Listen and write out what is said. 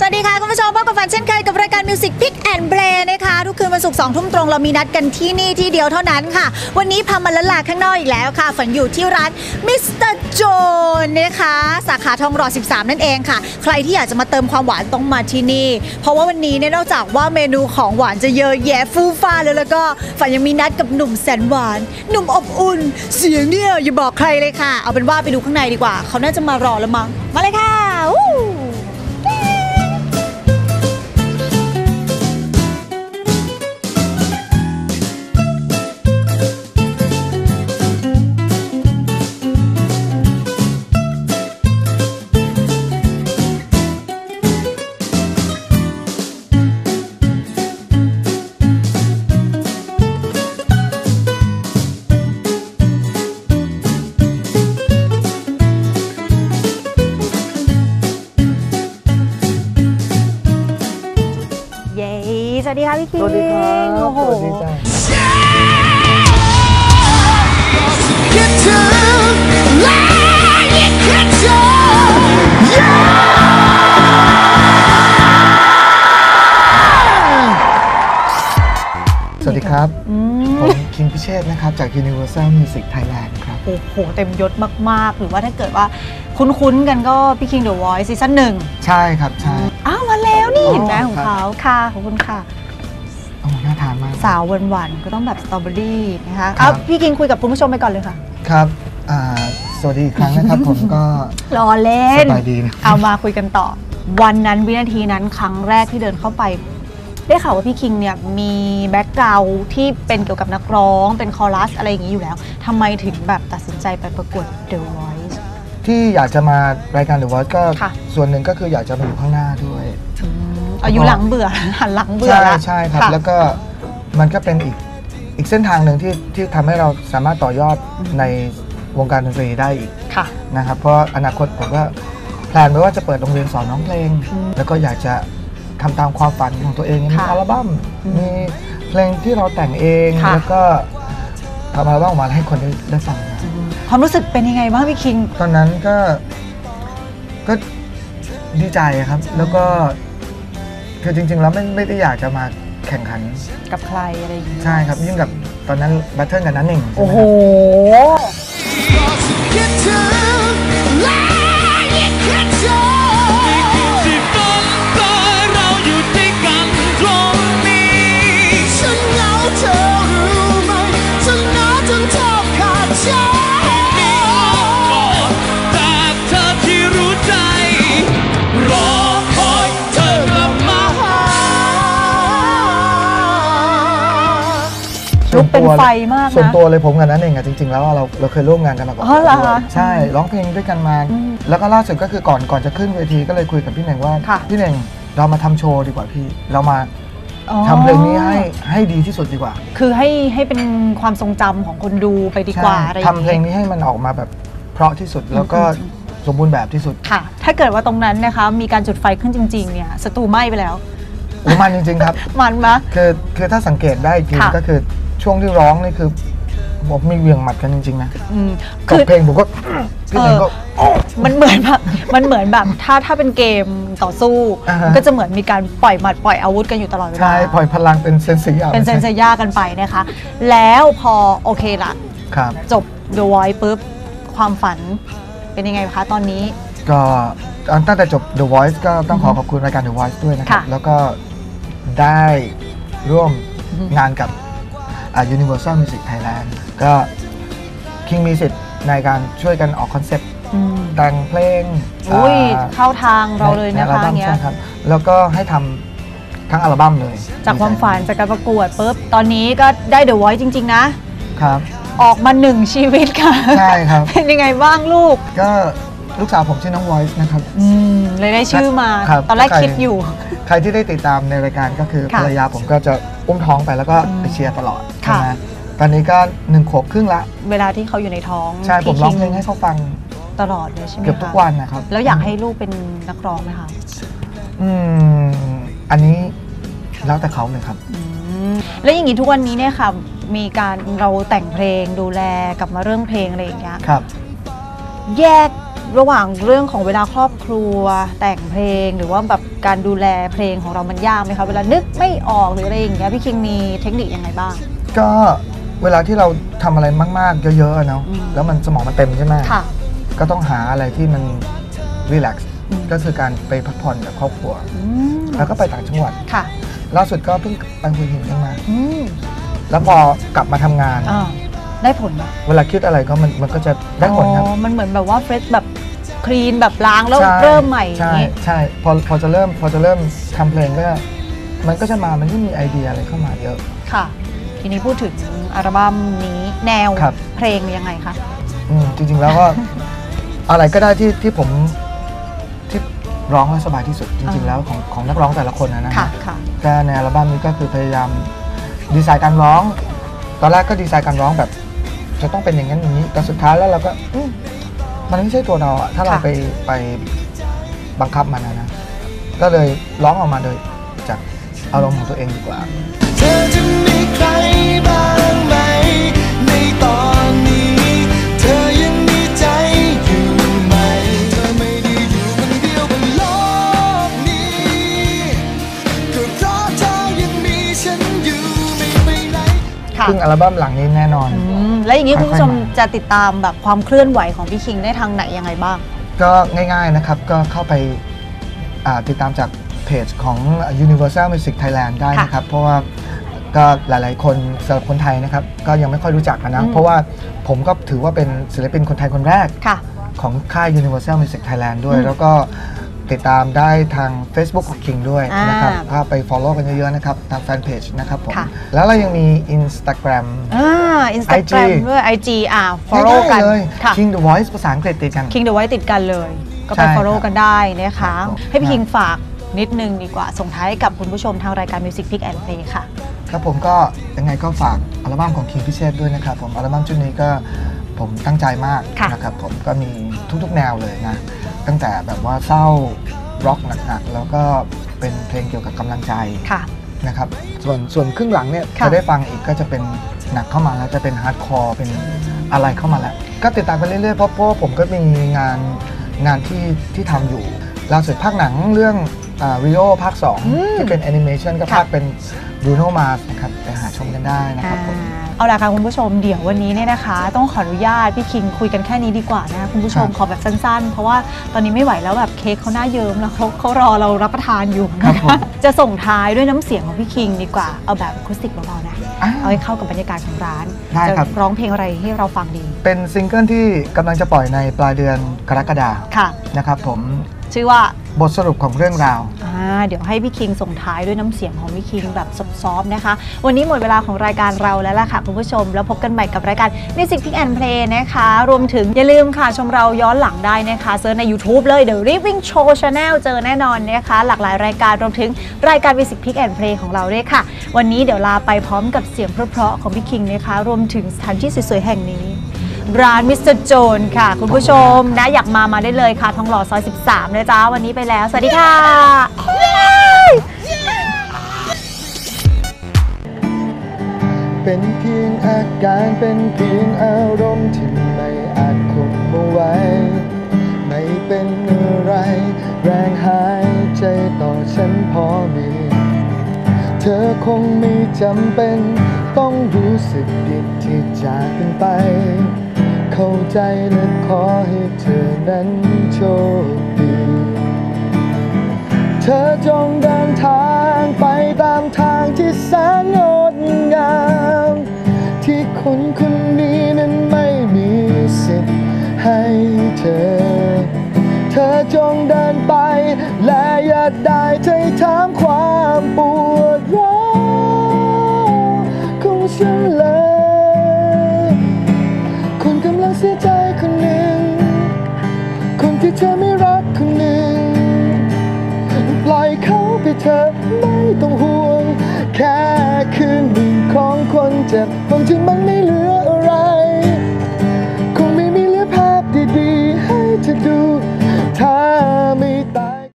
สวัสดีค่ะ คุณผู้ชมพบกับฝันเช่นเคยกับรายการมิวสิกพิก ทุกคืนวันศุกร์สองทุ่มตรงเรามีนัดกันที่นี่ที่เดียวเท่านั้นค่ะ วันนี้พามาละลาข้างนอกอีกแล้วค่ะ ฝันอยู่ที่ร้านมิสเตอร์โจนนะคะ สาขาทองหล่อ13 นั่นเองค่ะ ใครที่อยากจะมาเติมความหวานต้องมาที่นี่ เพราะว่าวันนี้เนี่ยนอกจากว่าเมนูของหวานจะเยอะแยะฟูฟ้าเลยแล้วก็ฝันยังมีนัดกับหนุ่มแสนหวาน หนุ่มอบอุ่น เสียงเนี่ยอย่าบอกใครเลยค่ะ เอาเป็นว่าไปดูข้างในดีกว่า เขาน่าจะมารอแล้วมั้งมาเลยค่ะ วัสดีค่ะพี่คิงสวัสดีครับโอ้โหสวัสดีจ้าคิดถึงและยิ่งคิดถึงสวัสดีครับผมคิงพิเชษฐ์นะครับ จาก Universal Music Thailand ครับ โอ้โหเต็มยศมาก ๆ หรือว่าถ้าเกิดว่าคุ้นๆกันก็พี่คิงเดอะวอยซ์ซีซั่นหนึ่งใช่ครับ ใช่ อ้าวมาแล้วนี่อ๋อเห็นไหมของครับเขาค่ะขอบคุณค่ะโอ้ น่าทานมาก สาวหวานๆก็ต้องแบบสตรอเบอรี่นะคะครัเอาบ พี่คิงคุยกับคุณผู้ชมไปก่อนเลยค่ะ ครับอ่าสวัสดีอีกครั้งนะครับ ผมก็ รอเล่สนบายดีนะ เอามาคุยกันต่อ วันนั้นวินาทีนั้นครั้งแรกที่เดินเข้าไป ได้ข่าวว่าพี่คิงเนี่ยมีแบ็กกราวด์ที่เป็นเกี่ยวกับนักร้อง เป็นคอรัสอะไรอย่างนี้อยู่แล้วทำไมถึงแบบตัดสินใจไปประกวด The Voice ที่อยากจะมารายการ The Voice ก็ค่ะ ส่วนหนึ่งก็คืออยากจะมาอยู่ข้างหน้าด้วย อายุหลังเบื่อ หันหลังเบื่อใช่ละใช่ครับะ แล้วก็มันก็เป็นอีกอีกเส้นทางหนึ่งที่ที่ทำให้เราสามารถต่อยอดในวงการดนตรีได้อีกค่ะ นะครับ เพราะอนาคตผมก็แพลนไว้ว่าจะเปิดโรงเรียนสอนน้องเพลง อืมแล้วก็อยากจะทำตามความฝันของตัวเองมีค่ะอัลบั้มอืมมีเพลงที่เราแต่งเองค่ะ แล้วก็ทำอัลบั้มออกมาให้คนได้ได้ฟังนะ ความรู้สึกเป็นยังไงบ้างพี่คิง ตอนนั้นก็ก็ดีใจครับ แล้วก็ คือจริงๆแล้วไม่ไม่ได้อยากจะมาแข่งขัน กับใครอะไรอย่างนี้ใช่ครับยิ่งกับตอนนั้นบัตเทิลกับนั้นหนึ่งใช่โอ้ไหมโหครับ ลุกเป็นไฟมากส่วนนะตัวเลยผมกับนั้นเองอะจริง ๆ แล้วเราเราเคยร่วมงานกันมาก่อนอ๋อเหรอคะด้วยใช่ร้องเพลงด้วยกันมาอืมแล้วก็ล่าสุดก็คือก่อนก่อนจะขึ้นเวทีก็เลยคุยกับพี่เน่งว่าค่ะ พี่เน่งเรามาทำโชว์ดีกว่าพี่ เรามาอ๋อทำเพลงนี้ให้ให้ดีที่สุดดีกว่าคือให้ให้เป็นความทรงจำของคนดูไปดีกว่าใช่อะไรอย่างทำเพลงนี้ให้มันออกมาแบบเพราะที่สุดแล้วก็สมบูรณ์แบบที่สุดค่ะ ถ้าเกิดว่าตรงนั้นนะคะ มีการจุดไฟขึ้นจริง ๆ เนี่ยสตูไหม้ไปแล้ว โอ้มันจริงๆครับ มันมะ คือคือถ้าสังเกตได้จริงค่ะ ก็คือ ช่วงที่ร้องนี่คือผมมีเหวียงหมัดกันจริงๆนะอืมกับคือ เพลงผมก็พี่เน่งก็ มันเหมือนแบบมันเหมือนแบบถ้าถ้าเป็นเกมต่อสู้ อ่าฮะ ก็จะเหมือนมีการปล่อยหมัดปล่อยอาวุธกันอยู่ตลอดเวลา ใช่ปล่อยพลังเป็นเซนซิยาเป็นเซนเซย่ากันไปนะคะ แล้วพอโอเคละครับ จบ The Voice ปุ๊บ ความฝันเป็นยังไงคะตอนนี้ ก็ตั้งแต่จบ The Voice ก็ต้องขอขอบคุณรายการ The Voice ด้วยนะครับ ค่ะแล้วก็ได้ร่วมอือฮึงานกับอ่า Universal Music Thailand ก็คิงมีสิทธิ์ในการช่วยกันออกคอนเซ็ปต์อืมแต่งเพลงอุ้ยอ่าเข้าทางเราเลยในนะอัลคะบั้มเนี้ยใช่ครับแล้วก็ให้ทำทั้งอัลบั้มเลย จากความฝันจากการประกวดปุ๊บตอนนี้ก็ได้ The Voice จริง ๆ นะครับ ออกมาหนึ่งชีวิตค่ะ ใช่ครับ เป็นยังไงบ้างลูก ก็ลูกสาวผมชื่อน้อง Voice นะครับอืมเลยได้ชื่อมาครับตอนแรกถ้าใครคิดอยู่ ใครที่ได้ติดตามในรายการก็คือค่ะภรรยาผมก็จะ อุ้มท้องไปแล้วก็อืมไปเชียร์ตลอดค่ะใช่ไหมตอนนี้ก็หนึ่งขวบครึ่งละ เวลาที่เขาอยู่ในท้องใช่ผมพี่ร้องคิเพลงให้เขาฟังตลอดเลยใช่ไหมเกือบทุกวันนะครับ แล้วอยากให้ลูกเป็นนักร้องไหมคะอืมอันนี้แล้วแต่เขาเลยครับอืมแล้วอย่างนี้ทุกวันนี้เนี่ยค่ะ มีการเราแต่งเพลงดูแลกลับมาเรื่องเพลงอะไรอย่างเงี้ยครับ แยก ระหว่างเรื่องของเวลาครอบครัว แต่งเพลงหรือว่าแบบการดูแลเพลงของเรามันยากไหมคะเวลานึกไม่ออกหรืออะไรอย่างเงี้ยพี่คิงมีเทคนิคยังไงบ้าง ก็เวลาที่เราทำอะไรมาก ๆ เยอะๆอะเนาะอืม แล้วมันสมองมันเต็มใช่ไหมค่ะ ก็ต้องหาอะไรที่มันรีแลกซ์อืม ก็คือการไปพักผ่อนกับครอบครัว อืมแล้วก็ไปต่างจังหวัด ค่ะล่าสุดก็เพิ่งไปหัวหินกันมา อืมแล้วพอกลับมาทำงาน อ่าได้ผลไหมเวลาคิดอะไรก็มันมันก็จะได้ผลครับ อ๋อมันเหมือนแบบว่าเฟรชแบบ คลีนแบบล้างแล้วใช่เริ่มใหม่อย่าใช่งงี้ ใช่พอพอจะเริ่มพอจะเริ่มทำเพลงก็มันก็จะมามันก็มีไอเดียอะไรเข้ามาเยอะ ค่ะ ทีนี้พูดถึงอัลบั้มนี้แนวครับ เพลงยังไงคะ อืมจริงๆแล้วก็ อะไรก็ได้ที่ที่ผมที่ร้องแล้วสบายที่สุดจริงๆแล้วของของนักร้องแต่ละคนนะนะค่ะฮะค่ะ ก็ในอัลบั้มนี้ก็คือพยายามดีไซน์การร้อง ตอนแรกก็ดีไซน์การร้องแบบ จะต้องเป็นอย่างนั้นอย่างนี้แต่สุดท้ายแล้วเราก็อืม มันไม่ใช่ตัวเราอะถ้าเราค่ะ ไปไปบังคับมันนะนะ ก็เลยร้องออกมาโดยจากอารมณ์ของตัวเองดีกว่า เธอจะมีใครบ้าง ค่ะซึ่งอัลบั้มหลังนี้แน่นอน อืมแล้วอย่างนี้ค่คุอยๆณผู้ชมมาจะติดตามแบบความเคลื่อนไหวของพี่คิงได้ทางไหนยังไงบ้าง ก็ง่ายๆนะครับ ก็เข้าไปอ่าติดตามจากเพจของ Universal Music Thailand ได้นะครับ เพราะว่าก็หลายๆ คนสำหรับคนไทยนะครับ ก็ยังไม่ค่อยรู้จักกันนะ อืม เพราะว่าผมก็ถือว่าเป็นศิลปินคนไทยคนแรก ค่ะ ของค่าย Universal Music Thailand ด้วยอืมแล้วก็ ติดตามได้ทาง Facebook ของ King ด้วยนะครับอ่า ถ้าไป follow กันเยอะๆนะครับทางแฟนเพจนะครับผมค่ะ แล้วเรายังมี Instagram อ่าอินสตาแกรม IG ด้วย IG อ่า follow กันง่ายๆเลย ค่ะ King The Voice ภาษาอังกฤษติดกันคิงเดอะไว้ติดกันเลย ก็ไป ใช่ follow ครับกันได้นะคะ ครับผม ให้พี่คิงฝากนิดนึงดีกว่า ส่งท้ายกับคุณผู้ชมทางรายการ Music Pick and Play ค่ะ ครับผมก็ยังไงก็ฝากอัลบั้มของ King พิเชษด้วยนะครับผมอัลบั้มชุดนี้ก็ผมตั้งใจมากค่ะ นะครับผมก็มีทุกๆแนวเลยนะ ตั้งแต่แบบว่าเศร้าร็อกหนักๆแล้วก็เป็นเพลงเกี่ยวกับกำลังใจค่ะ นะครับส่วนส่วนครึ่งหลังเนี่ยค่ะ จะได้ฟังอีกก็จะเป็นหนักเข้ามาแล้วจะเป็นฮาร์ดคอร์เป็นอะไรเข้ามาแล้ว ก็ติดตามกันเรื่อยๆเพราะเพราะว่าผมก็มีงานงานที่ที่ทำอยู่ล่าสุดภาคหนังเรื่องริโอภาคอืม2ที่เป็นแอนิเมชันก็ค่ะภาคเป็น Bruno Mars นะครับไปหาชมกันได้นะครับผม อ่า เอาล่ะค่ะคุณผู้ชมเดี๋ยววันนี้เนี่ยนะคะ ต้องขออนุญาตพี่คิงคุยกันแค่นี้ดีกว่านะคะคุณผู้ชมครับขอแบบสั้นๆ เพราะว่าตอนนี้ไม่ไหวแล้วแบบเค้กเขาหน้าเยิ้มแล้วเขาเขารอเรารับประทานอยู่ครับนะผมคะจะส่งท้ายด้วยน้ำเสียงของพี่คิงดีกว่า เอาแบบอะคูสติกเบาๆนะอ่าเอาให้เข้ากับบรรยากาศของร้านได้จะครับร้องเพลงอะไรให้เราฟังดี เป็นซิงเกิลที่กำลังจะปล่อยในปลายเดือนกรกฎาค่ะนะครับผม ชื่อว่าบทสรุปของเรื่องราว อ่าเดี๋ยวให้พี่คิงส่งท้ายด้วยน้ำเสียงของพี่คิงแบบซอฟๆนะคะ วันนี้หมดเวลาของรายการเราแล้วล่ะค่ะคุณผู้ชม แล้วพบกันใหม่กับรายการ Music Pick and Play นะคะ รวมถึงอย่าลืมค่ะชมเราย้อนหลังได้นะคะเซิร์ชใน YouTube เลย The Living Show Channel เจอแน่นอนนะคะ หลากหลายรายการรวมถึงรายการ Music Pick and Play ของเราด้วยค่ะ วันนี้เดี๋ยวลาไปพร้อมกับเสียงเพราะๆของพี่คิงนะคะ รวมถึงสถานที่สวยๆแห่งนี้ ร้านมิสเตอร์โจนค่ะ คุณผู้ชมนะอยากมามาได้เลยค่ะทองหล่อซอย 13นะจ๊ะวันนี้ไปแล้ว สวัสดีค่ะ เป็นเพียงอาการเป็นเพียงอารมณ์ที่ไม่อาจคุมเอาไว้ ไม่เป็นอะไร แรงหายใจต่อฉันพอมี เธอคงไม่จำเป็น ต้องรู้สึกผิดที่จากกันไป เข้าใจและขอให้เธอนั้นโชคดี เธอจงเดินทางไปตามทางที่แสนงดงาม ที่คนคนนี้นั้นไม่มีสิทธิ์ให้เธอ เธอจงเดินไป และอย่าได้ใจถามความปวดร้าวของฉันเลย ที่เธอไม่รักคนหนึ่ง ปล่อยเขาไปเธอไม่ต้องห่วงแค่